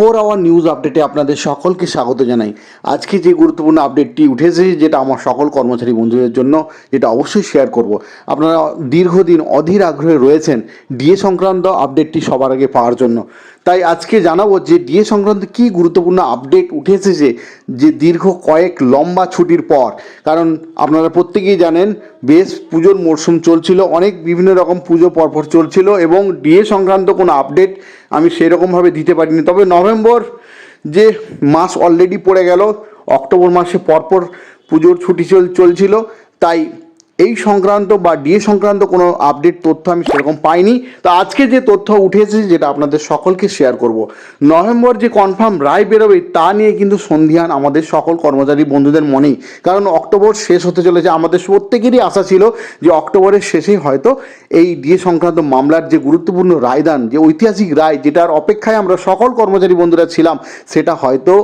Four hour news আপডেটে আপনাদের সকলকে স্বাগত জানাই। আজকে যে গুরুত্বপূর্ণ আপডেটটি উঠেছে, যেটা আমার সকল কর্মচারী বন্ধুদের জন্য যেটা অবশ্যই শেয়ার করব। আপনারা দীর্ঘদিন অধীর আগ্রহে রয়েছেন ডিএ সংক্রান্ত আপডেটটি সবার আগে পাওয়ার জন্য। তাই আজকে জানাব যে ডিএ সংক্রান্ত কী গুরুত্বপূর্ণ আপডেট উঠেছে এসেছে যে দীর্ঘ কয়েক লম্বা ছুটির পর। কারণ আপনারা প্রত্যেকেই জানেন, বেশ পুজোর মরশুম চলছিল, অনেক বিভিন্ন রকম পুজো পরপর চলছিল এবং ডিএ সংক্রান্ত কোনো আপডেট আমি সেরকমভাবে দিতে পারিনি। তবে নভেম্বর যে মাস অলরেডি পড়ে গেল, অক্টোবর মাসে পরপর পুজোর ছুটি চল, চলছিল, তাই এই সংক্রান্ত বা ডিএ সংক্রান্ত কোনো আপডেট তথ্য আমি সেরকম পাইনি। তো আজকে যে তথ্য উঠে এসেছে, যেটা আপনাদের সকলকে শেয়ার করব। নভেম্বর যে কনফার্ম রায় বেরোবে, তা নিয়ে কিন্তু সন্ধিয়ান আমাদের সকল কর্মচারী বন্ধুদের মনেই। কারণ অক্টোবর শেষ হতে চলেছে। আমাদের প্রত্যেকেরই আশা ছিল যে অক্টোবরের শেষেই হয়তো এই ডিএ সংক্রান্ত মামলার যে গুরুত্বপূর্ণ রায়দান, যে ঐতিহাসিক রায়, যেটার অপেক্ষায় আমরা সকল কর্মচারী বন্ধুরা ছিলাম, সেটা হয়তো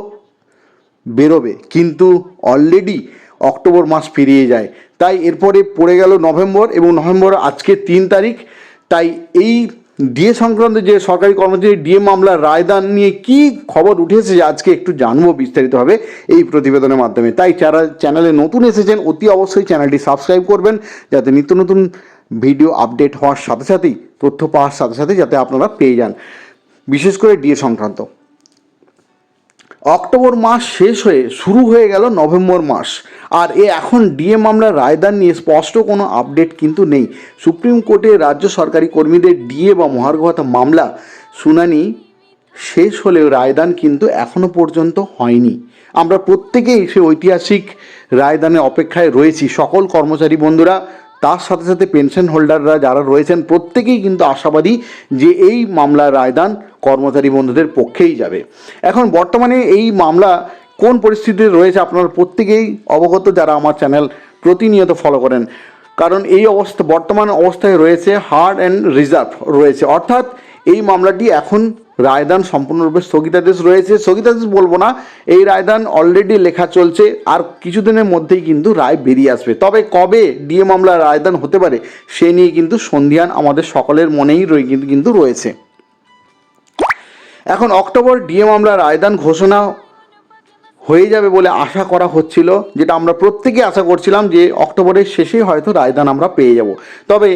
বেরোবে। কিন্তু অলরেডি অক্টোবর মাস পেরিয়ে যায়। তাই এরপরে পড়ে গেল নভেম্বর এবং নভেম্বর আজকে তিন তারিখ। তাই এই ডিএ সংক্রান্ত যে সরকারি কর্মচারী ডিএ মামলার রায়দান নিয়ে কি খবর উঠেছে আজকে একটু জানব বিস্তারিতভাবে এই প্রতিবেদনের মাধ্যমে। তাই যারা চ্যানেলে নতুন এসেছেন, অতি অবশ্যই চ্যানেলটি সাবস্ক্রাইব করবেন যাতে নিত্য নতুন ভিডিও আপডেট হওয়ার সাথে সাথেই, তথ্য পাওয়ার সাথে সাথে যাতে আপনারা পেয়ে যান। বিশেষ করে ডিএ সংক্রান্ত। অক্টোবর মাস শেষ হয়ে শুরু হয়ে গেল নভেম্বর মাস। আর এ এখন ডিএ মামলার রায়দান নিয়ে স্পষ্ট কোনো আপডেট কিন্তু নেই। সুপ্রিম কোর্টে রাজ্য সরকারি কর্মীদের ডিএ বা মহার্ঘভাতা মামলা শুনানি শেষ হলেও রায়দান কিন্তু এখনও পর্যন্ত হয়নি। আমরা প্রত্যেকেই সে ঐতিহাসিক রায়দানের অপেক্ষায় রয়েছি। সকল কর্মচারী বন্ধুরা, তার সাথে সাথে পেনশন হোল্ডাররা যারা রয়েছেন, প্রত্যেকেই কিন্তু আশাবাদী যে এই মামলার রায়দান কর্মচারী বন্ধুদের পক্ষেই যাবে। এখন বর্তমানে এই মামলা কোন পরিস্থিতিতে রয়েছে আপনারা প্রত্যেকেই অবগত যারা আমার চ্যানেল প্রতিনিয়ত ফলো করেন। কারণ এই অবস্থা, বর্তমান অবস্থায় রয়েছে হার্ড অ্যান্ড রিজার্ভ রয়েছে। অর্থাৎ এই মামলাটি এখন রায়দান সম্পূর্ণরূপে স্থগিতাদেশ রয়েছে। স্থগিতাদেশ বলব না, এই রায়দান অলরেডি লেখা চলছে। আর কিছুদিনের মধ্যেই কিন্তু রায় বেরিয়ে আসবে। তবে কবে ডিএ মামলা রায়দান হতে পারে, সে নিয়ে কিন্তু সন্ধিয়ান আমাদের সকলের মনেই কিন্তু রয়েছে। এখন অক্টোবর ডিএ মামলা রায়দান ঘোষণা হয়ে যাবে বলে আশা করা হচ্ছিল, যেটা আমরা প্রত্যেকে আশা করছিলাম যে অক্টোবরের শেষেই হয়তো রায়দান আমরা পেয়ে যাব। তবে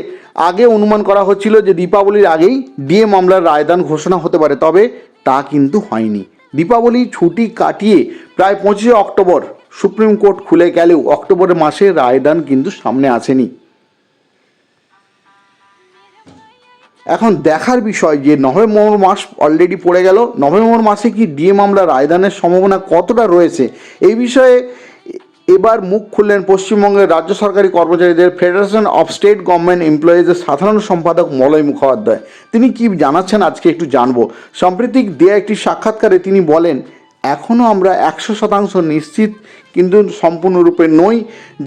আগে অনুমান করা হচ্ছিল যে দীপাবলির আগেই ডিএ মামলার রায়দান ঘোষণা হতে পারে, তবে তা কিন্তু হয়নি। দীপাবলি ছুটি কাটিয়ে প্রায় পঁচিশে অক্টোবর সুপ্রিম কোর্ট খুলে গেলেও অক্টোবর মাসে রায়দান কিন্তু সামনে আসেনি। এখন দেখার বিষয় যে নভেম্বর মাস অলরেডি পড়ে গেল। নভেম্বর মাসে কি ডিএ মামলা রায়দানের সম্ভাবনা কতটা রয়েছে? এই বিষয়ে এবার মুখ খুললেন পশ্চিমবঙ্গের রাজ্য সরকারি কর্মচারীদের ফেডারেশন অফ স্টেট গভর্নমেন্ট এমপ্লয়িজের সাধারণ সম্পাদক মলয় মুখোপাধ্যায়। তিনি কি জানাচ্ছেন আজকে একটু জানব। সাম্প্রতিক দেয়া একটি সাক্ষাৎকারে তিনি বলেন এখনও আমরা একশো শতাংশ নিশ্চিত কিন্তু সম্পূর্ণরূপে নই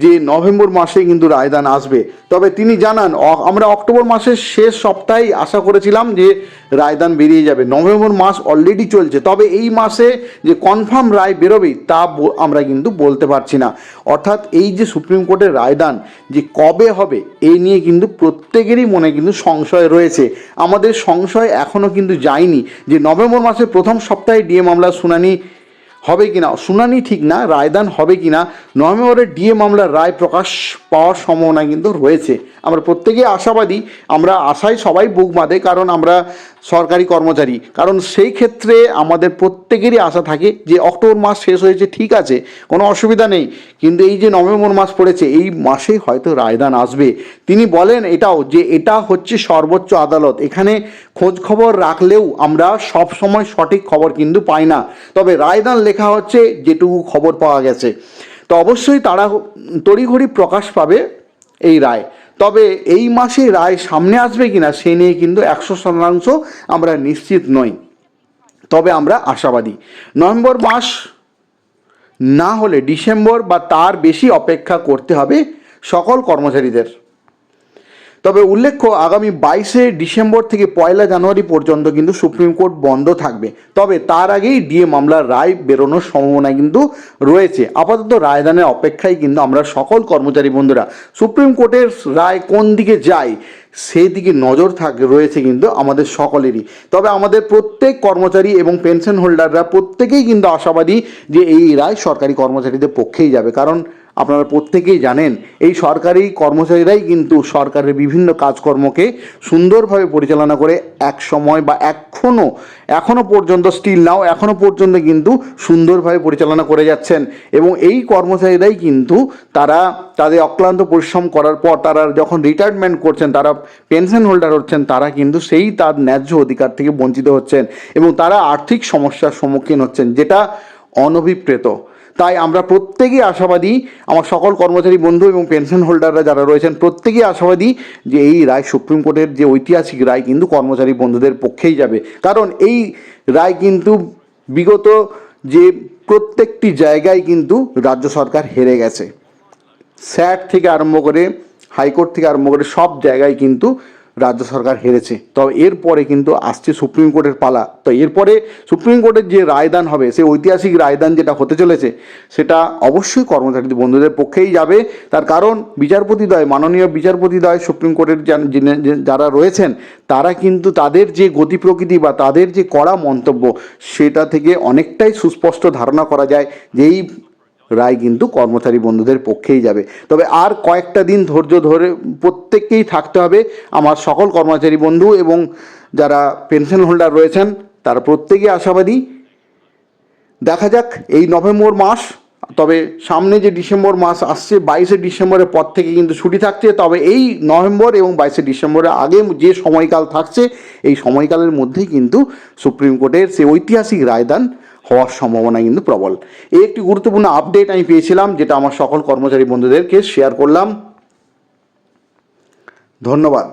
যে নভেম্বর মাসে কিন্তু রায়দান আসবে। তবে তিনি জানান আমরা অক্টোবর মাসের শেষ সপ্তাহেই আশা করেছিলাম যে রায়দান বেরিয়ে যাবে। নভেম্বর মাস অলরেডি চলছে। তবে এই মাসে যে কনফার্ম রায় বেরোবে, তা আমরা কিন্তু বলতে পারছি না। অর্থাৎ এই যে সুপ্রিম কোর্টের রায়দান, যে কবে হবে এই নিয়ে কিন্তু প্রত্যেকেরই মনে কিন্তু সংশয় রয়েছে। আমাদের সংশয় এখনও কিন্তু যায়নি যে নভেম্বর মাসের প্রথম সপ্তাহে ডিএ মামলার শুনানি হবে কিনা? শুনানি ঠিক না, রায়দান হবে কিনা? নভেম্বরের ডিএ মামলার রায় প্রকাশ পাওয়ার সম্ভাবনা কিন্তু রয়েছে। আমরা প্রত্যেকেই আশাবাদী, আমরা আশায় সবাই বুক বাঁধে কারণ আমরা সরকারি কর্মচারী। কারণ সেই ক্ষেত্রে আমাদের প্রত্যেকেরই আশা থাকে যে অক্টোবর মাস শেষ হয়েছে, ঠিক আছে, কোনো অসুবিধা নেই। কিন্তু এই যে নভেম্বর মাস পড়েছে, এই মাসেই হয়তো রায়দান আসবে। তিনি বলেন এটাও যে এটা হচ্ছে সর্বোচ্চ আদালত। এখানে খোঁজ খবর রাখলেও আমরা সব সময় সঠিক খবর কিন্তু পাই না। তবে রায়দান লেখা হচ্ছে, যেটুকু খবর পাওয়া গেছে। তো অবশ্যই তারা তড়িঘড়ি প্রকাশ পাবে এই রায়। তবে এই মাসে রায় সামনে আসবে কিনা, সে নিয়ে কিন্তু একশো শতাংশ আমরা নিশ্চিত নই। তবে আমরা আশাবাদী। নভেম্বর মাস না হলে ডিসেম্বর বা তার বেশি অপেক্ষা করতে হবে সকল কর্মচারীদের। তবে উল্লেখ্য, আগামী বাইশে ডিসেম্বর থেকে পয়লা জানুয়ারি পর্যন্ত কিন্তু সুপ্রিম কোর্ট বন্ধ থাকবে। তবে তার আগেই ডিএ মামলার রায় বেরোনোর সম্ভাবনা কিন্তু রয়েছে। আপাতত রায়দানের অপেক্ষায় কিন্তু আমরা সকল কর্মচারী বন্ধুরা, সুপ্রিম কোর্টের রায় কোন দিকে যায়, সেই দিকে নজর থাক, রয়েছে কিন্তু আমাদের সকলেরই। তবে আমাদের প্রত্যেক কর্মচারী এবং পেনশন হোল্ডাররা প্রত্যেকেই কিন্তু আশাবাদী যে এই রায় সরকারি কর্মচারীদের পক্ষেই যাবে। কারণ আপনারা প্রত্যেকেই জানেন, এই সরকারি কর্মচারীরাই কিন্তু সরকারের বিভিন্ন কাজকর্মকে সুন্দরভাবে পরিচালনা করে এক সময় বা এখনও এখনও পর্যন্ত স্টিল নাও এখনও পর্যন্ত কিন্তু সুন্দরভাবে পরিচালনা করে যাচ্ছেন। এবং এই কর্মচারীরাই কিন্তু তারা, তাদের অক্লান্ত পরিশ্রম করার পর তারা যখন রিটায়ারমেন্ট করছেন, তারা পেনশন হোল্ডার হচ্ছেন, তারা কিন্তু সেই তার ন্যায্য অধিকার থেকে বঞ্চিত হচ্ছেন এবং তারা আর্থিক সমস্যার সম্মুখীন হচ্ছেন, যেটা অনভিপ্রেত। তাই আমরা প্রত্যেকেই আশাবাদী, আমার সকল কর্মচারী বন্ধু এবং পেনশন হোল্ডাররা যারা রয়েছেন, প্রত্যেকেই আশাবাদী যে এই রায় সুপ্রিম কোর্টের যে ঐতিহাসিক রায় কিন্তু কর্মচারী বন্ধুদের পক্ষেই যাবে। কারণ এই রায় কিন্তু বিগত যে প্রত্যেকটি জায়গায় কিন্তু রাজ্য সরকার হেরে গেছে। স্যাট থেকে আরম্ভ করে, হাইকোর্ট থেকে আরম্ভ করে সব জায়গায় কিন্তু রাজ্য সরকার হেরেছে। তবে এরপরে কিন্তু আসছে সুপ্রিম কোর্টের পালা। তো এরপরে সুপ্রিম কোর্টের যে রায়দান হবে, সেই ঐতিহাসিক রায়দান যেটা হতে চলেছে, সেটা অবশ্যই কর্মচারী বন্ধুদের পক্ষেই যাবে। তার কারণ বিচারপতিদ্বয় মাননীয় বিচারপতিদ্বয় সুপ্রিম কোর্টের যারা রয়েছেন, তারা কিন্তু তাদের যে গতি প্রকৃতি বা তাদের যে কড়া মন্তব্য, সেটা থেকে অনেকটাই সুস্পষ্ট ধারণা করা যায় যে এই রায় কিন্তু কর্মচারী বন্ধুদের পক্ষেই যাবে। তবে আর কয়েকটা দিন ধৈর্য ধরে প্রত্যেককেই থাকতে হবে। আমার সকল কর্মচারী বন্ধু এবং যারা পেনশন হোল্ডার রয়েছেন, তারা প্রত্যেকেই আশাবাদী। দেখা যাক এই নভেম্বর মাস, তবে সামনে যে ডিসেম্বর মাস আসছে, বাইশে ডিসেম্বরের পর থেকে কিন্তু ছুটি থাকছে। তবে এই নভেম্বর এবং বাইশে ডিসেম্বরের আগে যে সময়কাল থাকছে, এই সময়কালের মধ্যেই কিন্তু সুপ্রিম কোর্টের সে ঐতিহাসিক রায়দান হওয়ার সম্ভাবনা কিন্তু প্রবল। এই একটি গুরুত্বপূর্ণ আপডেট আমি পেয়েছিলাম, যেটা আমার সকল কর্মচারী বন্ধুদেরকে শেয়ার করলাম। ধন্যবাদ।